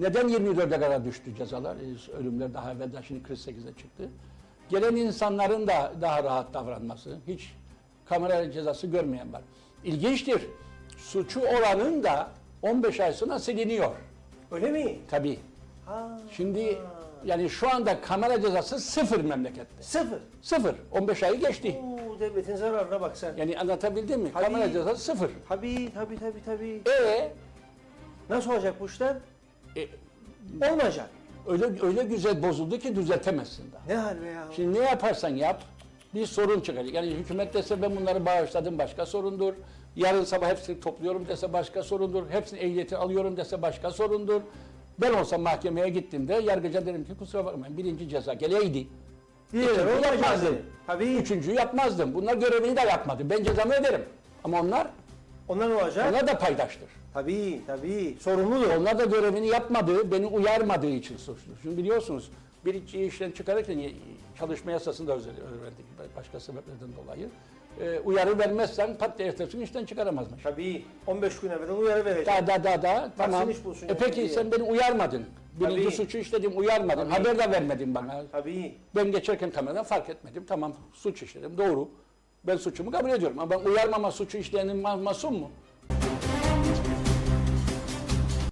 Neden 24'e kadar düştü cezalar? Ee, Ölümler daha evvelden şimdi 48'e çıktı. Gelen insanların da daha rahat davranması, hiç kamera cezası görmeyen var. İlginçtir. Suçu olanın da 15 ay sonra siliniyor. Öyle mi? Tabii. Ha. Şimdi yani şu anda kamera cezası sıfır memlekette. Sıfır. Sıfır. 15 ayı geçti. Oo, devletin zararına bak sen. Yani anlatabildim mi? Tabii. Kamera cezası sıfır. Tabii tabii tabii tabii. E, Nasıl olacak bu işler? E Olmayacak. öyle öyle güzel bozuldu ki düzeltemezsin daha. Ne hal be ya? Şimdi ne yaparsan yap bir sorun çıkacak. Yani hükümet dese ben bunları bağışladım başka sorundur. Yarın sabah hepsini topluyorum dese başka sorundur. Hepsini ehliyeti alıyorum dese başka sorundur. Ben olsam mahkemeye gittiğimde yargıca derim ki kusura bakmayın birinci ceza geleydi. Olmayacak yapmazdım. Tabii. Üçüncüyü yapmazdım. Bunlar görevini de yapmadı. Ben cezamı öderim. Ama onlar, Onlar ne olacak? onlar da paydaştır. Tabii tabii. Sorumludur. Onlar da görevini yapmadığı, beni uyarmadığı için suçlu. Şimdi biliyorsunuz bir işten çıkarırken çalışma yasasında öğrendik başka sebeplerden dolayı. Ee, uyarı vermezsen pat diye ertesi gün işten çıkaramazmış. Tabii. 15 gün evvelden uyarı verecek. Da da da da tamam. E peki diye. sen beni uyarmadın. Birinci Tabii. suçu işledim uyarmadın. Haber de vermedin bana. Tabii. Ben geçerken kameradan fark etmedim. Tamam suç işledim doğru. Ben suçumu kabul ediyorum ama ben uyarmama suçu işleyenin masum mu?